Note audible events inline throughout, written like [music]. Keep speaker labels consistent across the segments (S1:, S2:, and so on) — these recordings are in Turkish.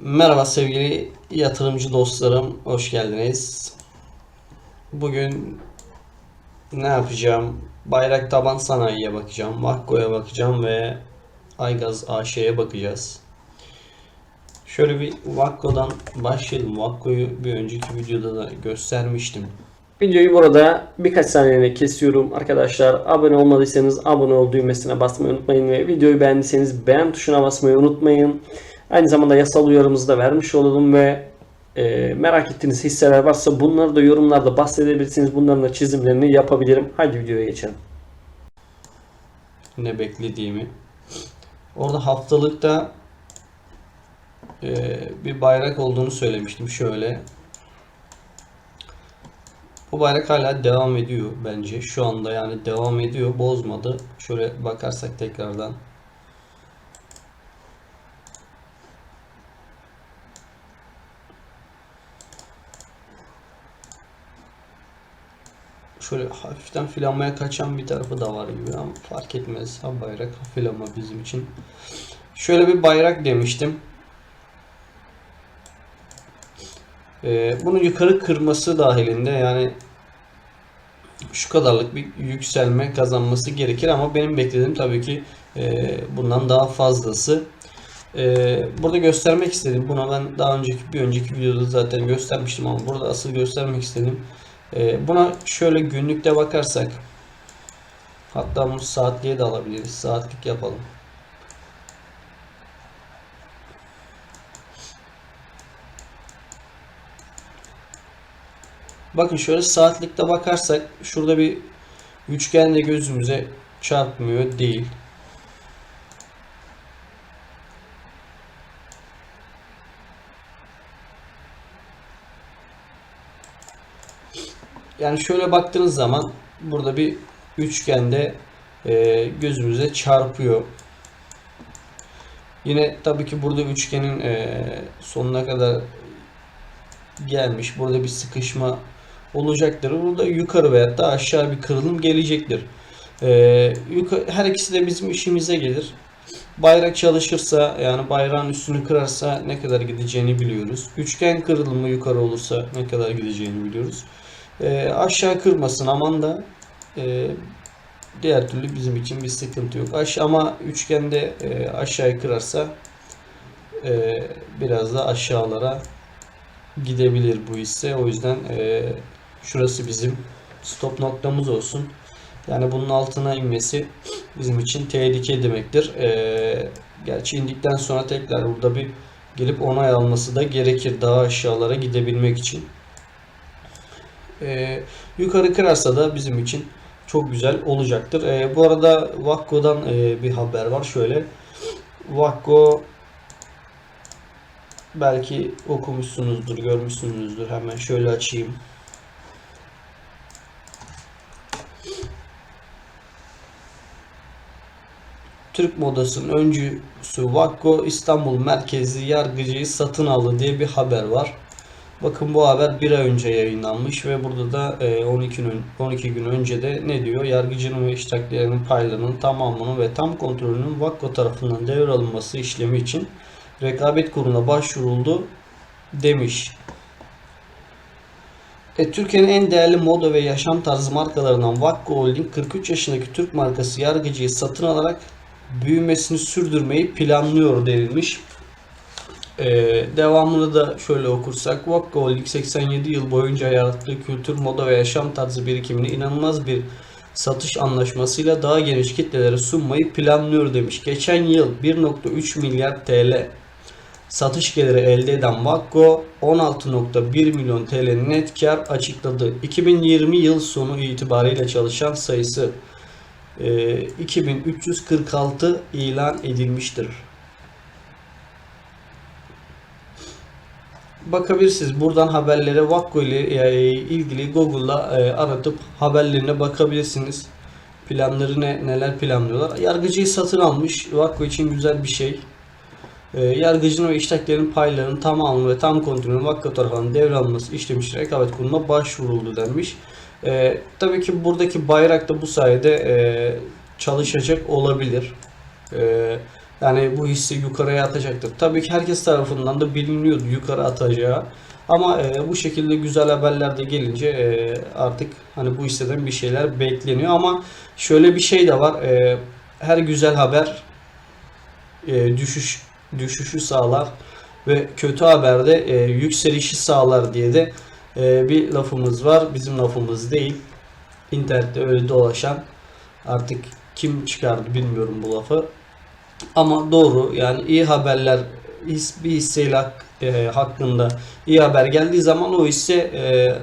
S1: Merhaba sevgili yatırımcı dostlarım, hoş geldiniz. Bugün ne yapacağım? Bayrak Taban Sanayi'ye bakacağım, Vakko'ya bakacağım ve Aygaz AŞ'ye bakacağız. Şöyle bir Vakko'dan başlayalım. Vakko'yu bir önceki videoda da göstermiştim.
S2: Videoyu burada birkaç saniyene kesiyorum arkadaşlar. Abone olmadıysanız abone ol düğmesine basmayı unutmayın ve videoyu beğendiyseniz beğen tuşuna basmayı unutmayın. Aynı zamanda yasal uyarımızı da vermiş olalım ve e, merak ettiğiniz hisseler varsa bunları da yorumlarda bahsedebilirsiniz. Bunların da çizimlerini yapabilirim. Hadi videoya geçelim.
S1: ne beklediğimi. Orada haftalıkta e, bir bayrak olduğunu söylemiştim şöyle. Bu bayrak hala devam ediyor bence. Şu anda yani devam ediyor. Bozmadı. Şöyle bakarsak tekrardan. Şöyle hafiften filanmaya kaçan bir tarafı da var gibi ama fark etmez. Ha bayrak ha filama bizim için. Şöyle bir bayrak demiştim. Ee, bunun yukarı kırması dahilinde yani şu kadarlık bir yükselme kazanması gerekir ama benim beklediğim tabii ki e, bundan daha fazlası. E, burada göstermek istedim. Buna ben daha önceki bir önceki videoda zaten göstermiştim ama burada asıl göstermek istedim. E, buna şöyle günlükte bakarsak hatta bunu saatliğe de alabiliriz. Saatlik yapalım. Bakın şöyle saatlikte bakarsak şurada bir üçgen de gözümüze çarpmıyor değil. Yani şöyle baktığınız zaman burada bir üçgende e, gözümüze çarpıyor. Yine tabii ki burada üçgenin e, sonuna kadar gelmiş. Burada bir sıkışma olacaktır. Burada yukarı veya da aşağı bir kırılım gelecektir. Ee, yukarı, her ikisi de bizim işimize gelir. Bayrak çalışırsa yani bayrağın üstünü kırarsa ne kadar gideceğini biliyoruz. Üçgen kırılımı yukarı olursa ne kadar gideceğini biliyoruz. Ee, aşağı kırmasın aman da e, diğer türlü bizim için bir sıkıntı yok. Aş ama üçgende e, aşağıya kırarsa e, biraz da aşağılara gidebilir bu hisse. O yüzden e, şurası bizim stop noktamız olsun. Yani bunun altına inmesi bizim için tehlike demektir. E, gerçi indikten sonra tekrar burada bir gelip onay alması da gerekir daha aşağılara gidebilmek için. E, yukarı kırarsa da bizim için çok güzel olacaktır. E, bu arada Vakko'dan e, bir haber var. Şöyle Vakko Belki okumuşsunuzdur, görmüşsünüzdür. Hemen şöyle açayım. Türk modasının öncüsü Vakko İstanbul merkezli yargıcıyı satın aldı diye bir haber var. Bakın bu haber bir ay önce yayınlanmış ve burada da 12 gün, 12 gün önce de ne diyor? Yargıcının ve iştaklerinin paylarının tamamının ve tam kontrolünün Vakko tarafından devralınması işlemi için rekabet kuruluna başvuruldu demiş. E, Türkiye'nin en değerli moda ve yaşam tarzı markalarından Vakko Holding 43 yaşındaki Türk markası yargıcıyı satın alarak büyümesini sürdürmeyi planlıyor denilmiş. Ee, devamını da şöyle okursak Vakko Holding 87 yıl boyunca yarattığı kültür, moda ve yaşam tarzı birikimini inanılmaz bir satış anlaşmasıyla daha geniş kitlelere sunmayı planlıyor demiş. Geçen yıl 1.3 milyar TL satış geliri elde eden Vakko 16.1 milyon TL net kar açıkladı. 2020 yıl sonu itibariyle çalışan sayısı e, 2346 ilan edilmiştir. Bakabilirsiniz buradan haberlere Vakko ile e, ilgili Google'da e, aratıp haberlerine bakabilirsiniz. Planları ne, neler planlıyorlar. Yargıcıyı satın almış. Vakko için güzel bir şey. E, yargıcının ve iştaklerin paylarının tamamı ve tam kontrolünün Vakko tarafından devralması işlemiş rekabet kuruluna başvuruldu denmiş. E, tabii ki buradaki bayrak da bu sayede e, çalışacak olabilir. E, Yani bu hissi yukarıya atacaktır. Tabii ki herkes tarafından da biliniyordu yukarı atacağı. Ama e, bu şekilde güzel haberler de gelince e, artık hani bu hisseden bir şeyler bekleniyor. Ama şöyle bir şey de var. E, her güzel haber e, düşüş düşüşü sağlar ve kötü haber de e, yükselişi sağlar diye de e, bir lafımız var. Bizim lafımız değil. İnternette öyle dolaşan artık kim çıkardı bilmiyorum bu lafı. Ama doğru yani iyi haberler bir hisseyle e, hakkında iyi haber geldiği zaman o hisse e,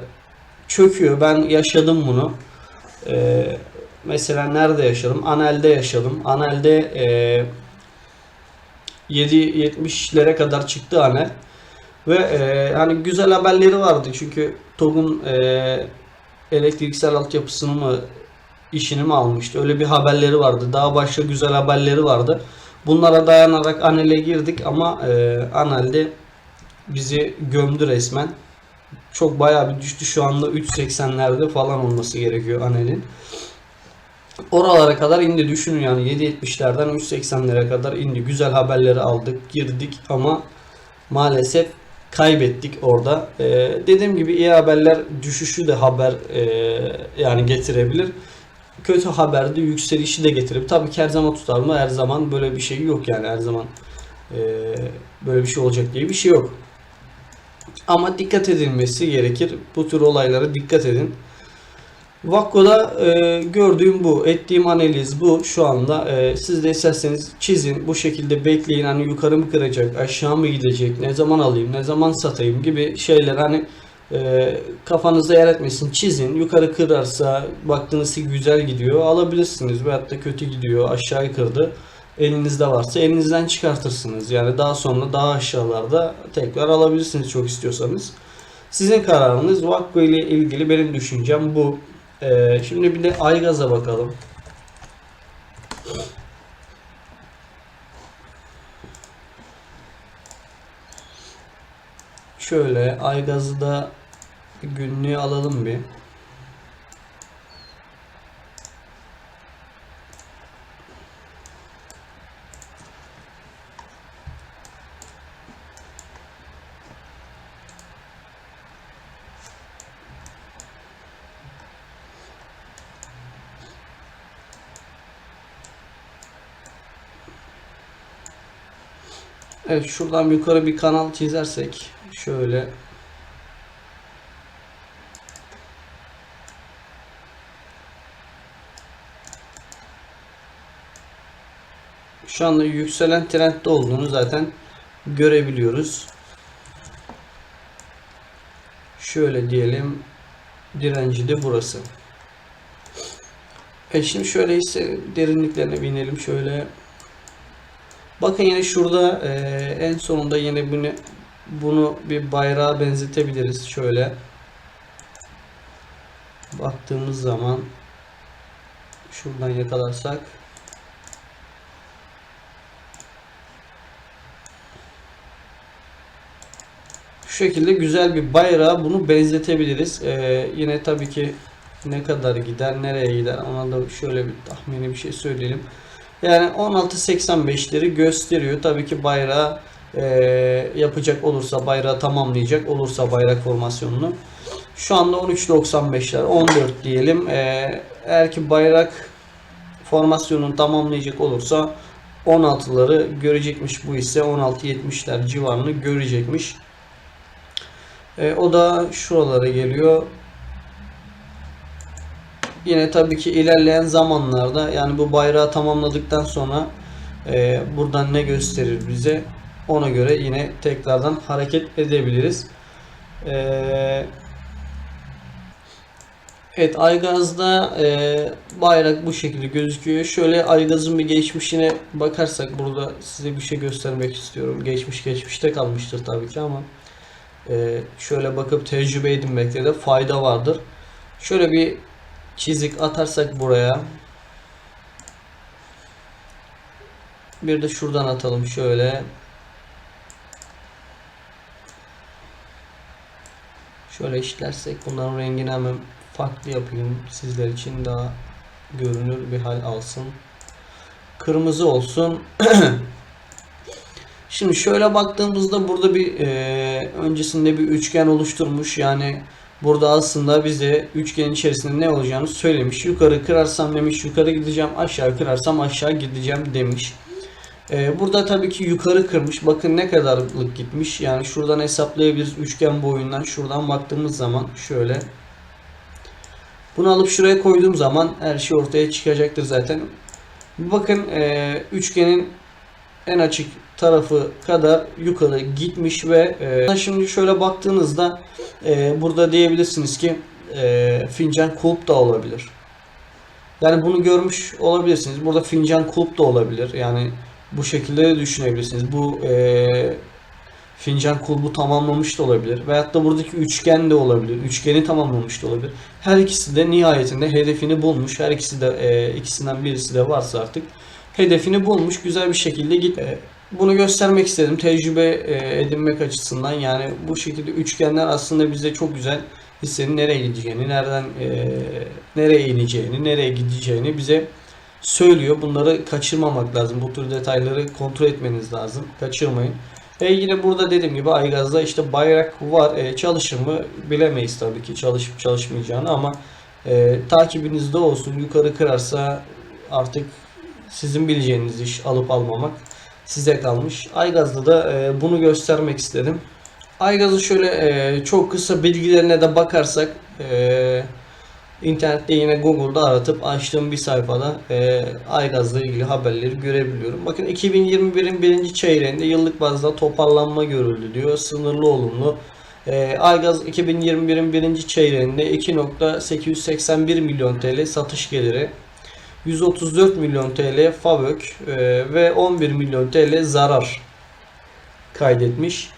S1: çöküyor. Ben yaşadım bunu. E, mesela nerede yaşadım? Anel'de yaşadım. Anel'de e, 7.70'lere kadar çıktı Anel. Ve e, hani güzel haberleri vardı çünkü TOG'un e, elektriksel altyapısını mı işini mi almıştı? Öyle bir haberleri vardı. Daha başka güzel haberleri vardı. Bunlara dayanarak Anel'e girdik ama e, Anel'de bizi gömdü resmen. Çok bayağı bir düştü. Şu anda 3.80'lerde falan olması gerekiyor Anel'in. Oralara kadar indi düşünün yani 7.70'lerden 3.80'lere kadar indi. Güzel haberleri aldık, girdik ama maalesef kaybettik orada. Ee, dediğim gibi iyi haberler düşüşü de haber e, yani getirebilir. Kötü haber de yükselişi de getirebilir. Tabii ki her zaman tutar mı? Her zaman böyle bir şey yok yani her zaman e, böyle bir şey olacak diye bir şey yok. Ama dikkat edilmesi gerekir. Bu tür olaylara dikkat edin. Vakko'da e, gördüğüm bu, ettiğim analiz bu şu anda. E, siz de isterseniz çizin, bu şekilde bekleyin. Hani yukarı mı kıracak, aşağı mı gidecek, ne zaman alayım, ne zaman satayım gibi şeyler hani e, kafanızda yer etmesin. Çizin, yukarı kırarsa baktığınız ki güzel gidiyor alabilirsiniz. Veyahut da kötü gidiyor, aşağı kırdı. Elinizde varsa elinizden çıkartırsınız. Yani daha sonra daha aşağılarda tekrar alabilirsiniz çok istiyorsanız. Sizin kararınız. Vakko ile ilgili benim düşüncem bu. Ee, şimdi bir de Aygaz'a bakalım. Şöyle Aygaz'ı da günlüğe alalım bir. Evet şuradan yukarı bir kanal çizersek şöyle Şu anda yükselen trendde olduğunu zaten görebiliyoruz. Şöyle diyelim direnci de burası. E şimdi şöyle ise derinliklerine binelim şöyle. Bakın yine şurada e, en sonunda yine bunu bunu bir bayrağa benzetebiliriz şöyle. Baktığımız zaman şuradan yakalarsak şekilde güzel bir bayrağa bunu benzetebiliriz. E, yine tabii ki ne kadar gider, nereye gider ona da şöyle bir tahmini bir şey söyleyelim. Yani 16.85'leri gösteriyor. Tabii ki bayrağı e, yapacak olursa, bayrağı tamamlayacak olursa bayrak formasyonunu. Şu anda 13.95'ler, 14 diyelim. E, eğer ki bayrak formasyonunu tamamlayacak olursa 16'ları görecekmiş bu ise 16.70'ler civarını görecekmiş. E, o da şuralara geliyor. Yine tabii ki ilerleyen zamanlarda yani bu bayrağı tamamladıktan sonra e, buradan ne gösterir bize ona göre yine tekrardan hareket edebiliriz. E, evet Aygaz'da e, bayrak bu şekilde gözüküyor. Şöyle Aygaz'ın bir geçmişine bakarsak burada size bir şey göstermek istiyorum. Geçmiş geçmişte kalmıştır tabii ki ama şöyle bakıp tecrübe edinmekte de fayda vardır. Şöyle bir çizik atarsak buraya. Bir de şuradan atalım şöyle. Şöyle işlersek bunların rengini hemen farklı yapayım. Sizler için daha görünür bir hal alsın. Kırmızı olsun [clears throat] Şimdi şöyle baktığımızda burada bir e, öncesinde bir üçgen oluşturmuş. Yani burada aslında bize üçgenin içerisinde ne olacağını söylemiş. Yukarı kırarsam demiş yukarı gideceğim, aşağı kırarsam aşağı gideceğim demiş. E, burada tabii ki yukarı kırmış. Bakın ne kadarlık gitmiş. Yani şuradan hesaplayabiliriz üçgen boyundan. Şuradan baktığımız zaman şöyle. Bunu alıp şuraya koyduğum zaman her şey ortaya çıkacaktır zaten. Bakın e, üçgenin en açık tarafı kadar yukarı gitmiş ve e, şimdi şöyle baktığınızda e, burada diyebilirsiniz ki e, fincan kulp da olabilir. Yani bunu görmüş olabilirsiniz. Burada fincan kulp da olabilir. Yani bu şekilde de düşünebilirsiniz. Bu e, fincan kulbu tamamlamış da olabilir. Veyahut da buradaki üçgen de olabilir. Üçgeni tamamlamış da olabilir. Her ikisi de nihayetinde hedefini bulmuş. Her ikisi de e, ikisinden birisi de varsa artık hedefini bulmuş. Güzel bir şekilde git. E, bunu göstermek istedim tecrübe e, edinmek açısından. Yani bu şekilde üçgenler aslında bize çok güzel hissenin nereye gideceğini, nereden e, nereye ineceğini, nereye gideceğini bize söylüyor. Bunları kaçırmamak lazım. Bu tür detayları kontrol etmeniz lazım. Kaçırmayın. Ve yine burada dediğim gibi Aygaz'da işte bayrak var. E, çalışır mı bilemeyiz tabii ki çalışıp çalışmayacağını ama e, takibinizde olsun. Yukarı kırarsa artık sizin bileceğiniz iş alıp almamak size kalmış. Aygaz'da da e, bunu göstermek istedim. Aygaz'ı şöyle e, çok kısa bilgilerine de bakarsak e, internette yine Google'da aratıp açtığım bir sayfada e, Aygaz'la ilgili haberleri görebiliyorum. Bakın 2021'in birinci çeyreğinde yıllık bazda toparlanma görüldü diyor. Sınırlı olumlu. E, Aygaz 2021'in birinci çeyreğinde 2.881 milyon TL satış geliri 134 milyon TL FAVÖK e, ve 11 milyon TL zarar kaydetmiş.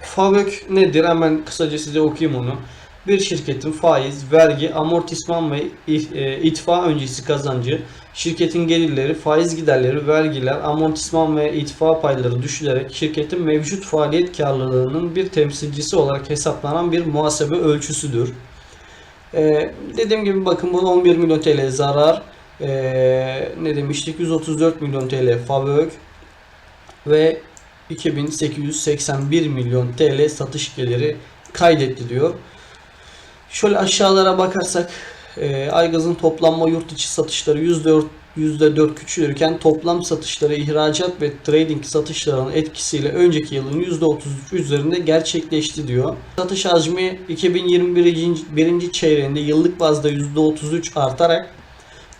S1: FAVÖK nedir? Hemen kısaca size okuyayım onu. Bir şirketin faiz, vergi, amortisman ve e, itfa öncesi kazancı, şirketin gelirleri, faiz giderleri, vergiler, amortisman ve itfa payları düşülerek şirketin mevcut faaliyet karlılığının bir temsilcisi olarak hesaplanan bir muhasebe ölçüsüdür. Ee, dediğim gibi bakın bu 11 milyon TL zarar, ee, ne demiştik 134 milyon TL FAVÖK ve 2881 milyon TL satış geliri kaydetti diyor. Şöyle aşağılara bakarsak e, Aygaz'ın toplanma yurt içi satışları %4, %4 küçülürken toplam satışları ihracat ve trading satışlarının etkisiyle önceki yılın %33 üzerinde gerçekleşti diyor. Satış hacmi 2021. birinci çeyreğinde yıllık bazda %33 artarak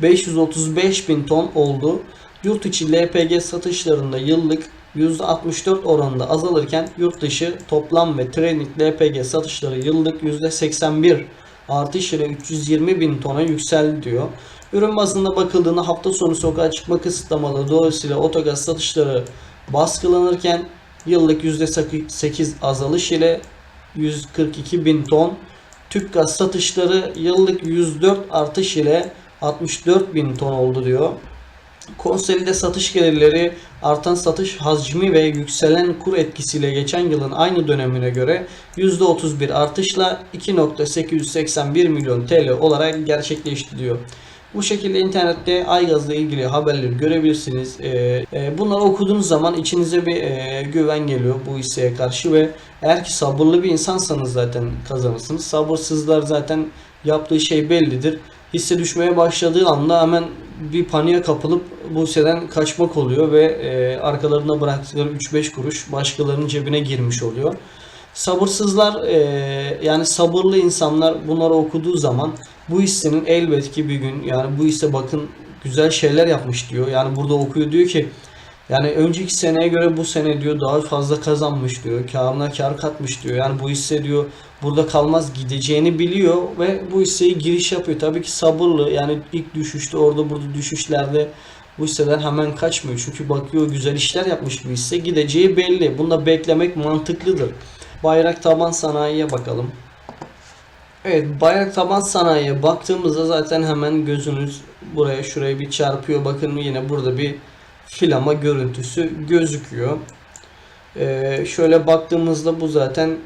S1: 535 bin ton oldu. Yurt içi LPG satışlarında yıllık %64 oranında azalırken yurt dışı toplam ve trading LPG satışları yıllık %81 artış ile 320 bin tona yükseldi diyor. Ürün bazında bakıldığında hafta sonu sokağa çıkma kısıtlamaları dolayısıyla otogaz satışları baskılanırken yıllık %8 azalış ile 142 bin ton tüp gaz satışları yıllık 104 artış ile 64 bin ton oldu diyor. Konsolide satış gelirleri artan satış hacmi ve yükselen kur etkisiyle geçen yılın aynı dönemine göre %31 artışla 2.881 milyon TL olarak gerçekleşti diyor. Bu şekilde internette Aygaz'la ilgili haberleri görebilirsiniz. Ee, e, bunları okuduğunuz zaman içinize bir e, güven geliyor bu hisseye karşı ve eğer ki sabırlı bir insansanız zaten kazanırsınız. Sabırsızlar zaten yaptığı şey bellidir. Hisse düşmeye başladığı anda hemen bir paniğe kapılıp bu hisseden kaçmak oluyor ve e, arkalarında bıraktıkları 3-5 kuruş başkalarının cebine girmiş oluyor. Sabırsızlar e, yani sabırlı insanlar bunları okuduğu zaman bu hissenin elbet ki bir gün yani bu hisse bakın güzel şeyler yapmış diyor. Yani burada okuyor diyor ki yani önceki seneye göre bu sene diyor daha fazla kazanmış diyor. Karına kar katmış diyor. Yani bu hisse diyor burada kalmaz gideceğini biliyor ve bu hisseye giriş yapıyor. Tabii ki sabırlı yani ilk düşüşte orada burada düşüşlerde bu hisseden hemen kaçmıyor. Çünkü bakıyor güzel işler yapmış bir hisse gideceği belli. Bunda beklemek mantıklıdır. Bayrak taban sanayiye bakalım. Evet bayrak taban sanayiye baktığımızda zaten hemen gözünüz buraya şuraya bir çarpıyor. Bakın yine burada bir filama görüntüsü gözüküyor. Ee, şöyle baktığımızda bu zaten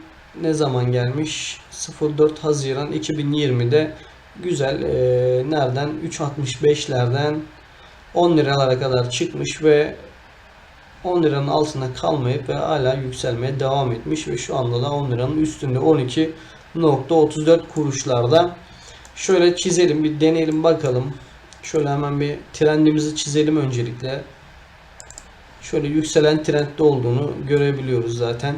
S1: ne zaman gelmiş? 04 Haziran 2020'de güzel e, nereden 3.65'lerden 10 liralara kadar çıkmış ve 10 liranın altında kalmayıp ve hala yükselmeye devam etmiş ve şu anda da 10 liranın üstünde 12.34 kuruşlarda. Şöyle çizelim bir deneyelim bakalım. Şöyle hemen bir trendimizi çizelim öncelikle. Şöyle yükselen trendde olduğunu görebiliyoruz zaten.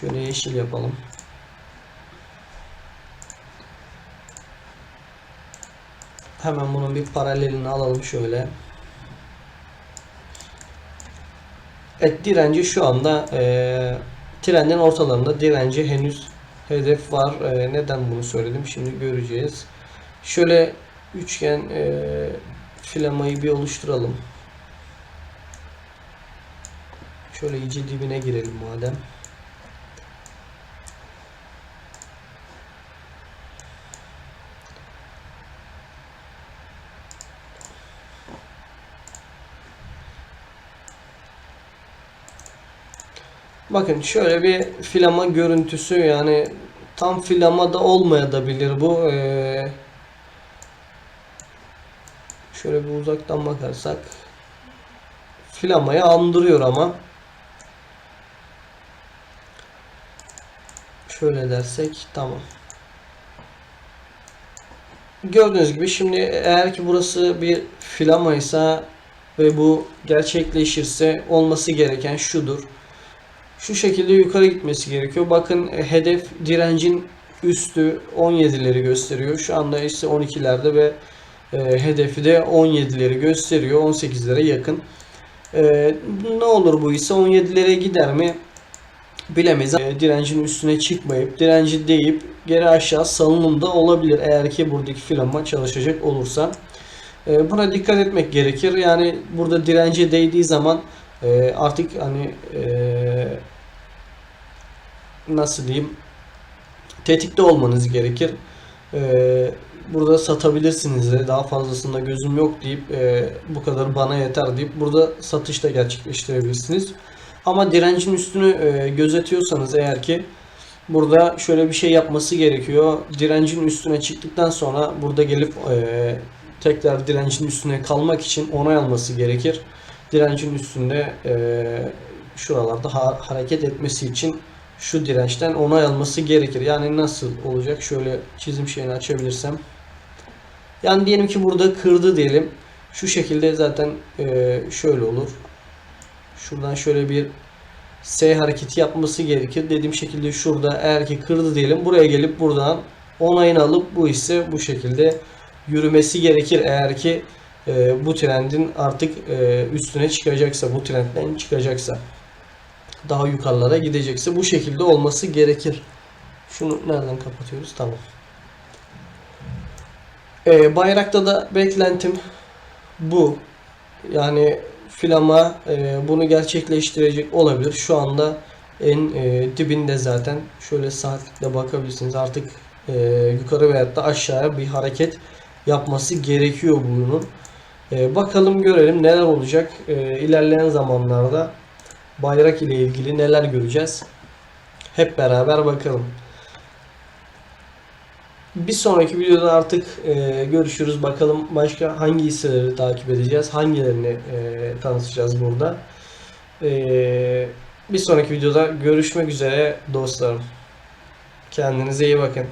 S1: Şöyle yeşil yapalım. Hemen bunun bir paralelini alalım şöyle. Evet direnci şu anda e, trendin ortalarında direnci henüz hedef var. E, neden bunu söyledim şimdi göreceğiz. Şöyle üçgen e, filamayı bir oluşturalım. Şöyle iyice dibine girelim madem. Bakın şöyle bir filama görüntüsü yani tam filama da olmayabilir bu. Ee, şöyle bir uzaktan bakarsak filamayı andırıyor ama şöyle dersek tamam. Gördüğünüz gibi şimdi eğer ki burası bir filamaysa ve bu gerçekleşirse olması gereken şudur. Şu şekilde yukarı gitmesi gerekiyor. Bakın e, hedef direncin üstü 17'leri gösteriyor. Şu anda ise 12'lerde ve e, hedefi de 17'leri gösteriyor. 18'lere yakın. E, ne olur bu ise 17'lere gider mi? Bilemeyiz. E, direncin üstüne çıkmayıp direnci deyip geri aşağı salınımda olabilir eğer ki buradaki filama çalışacak olursa. E, buna dikkat etmek gerekir. Yani burada dirence değdiği zaman e, artık hani e, nasıl diyeyim tetikte olmanız gerekir. E, burada satabilirsiniz de daha fazlasında gözüm yok deyip e, bu kadar bana yeter deyip burada satış da gerçekleştirebilirsiniz. Ama direncin üstünü e, gözetiyorsanız eğer ki burada şöyle bir şey yapması gerekiyor. Direncin üstüne çıktıktan sonra burada gelip e, tekrar direncin üstüne kalmak için onay alması gerekir. Direncin üstünde e, şuralarda ha- hareket etmesi için şu dirençten onay alması gerekir. Yani nasıl olacak? Şöyle çizim şeyini açabilirsem. Yani diyelim ki burada kırdı diyelim. Şu şekilde zaten e, şöyle olur. Şuradan şöyle bir S hareketi yapması gerekir. Dediğim şekilde şurada eğer ki kırdı diyelim. Buraya gelip buradan onayını alıp bu ise bu şekilde yürümesi gerekir. Eğer ki e, bu trendin artık e, üstüne çıkacaksa, bu trendden çıkacaksa, daha yukarılara gidecekse bu şekilde olması gerekir. Şunu nereden kapatıyoruz? Tamam. E, bayrakta da beklentim bu. Yani filama e, bunu gerçekleştirecek olabilir. Şu anda en e, dibinde zaten. Şöyle saatlikle bakabilirsiniz. Artık e, yukarı veyahut da aşağıya bir hareket yapması gerekiyor bunun. E, bakalım görelim neler olacak. E, ilerleyen zamanlarda bayrak ile ilgili neler göreceğiz. Hep beraber bakalım. Bir sonraki videoda artık e, görüşürüz. Bakalım başka hangi hisseleri takip edeceğiz. Hangilerini e, tanıtacağız burada. E, bir sonraki videoda görüşmek üzere dostlarım. Kendinize iyi bakın.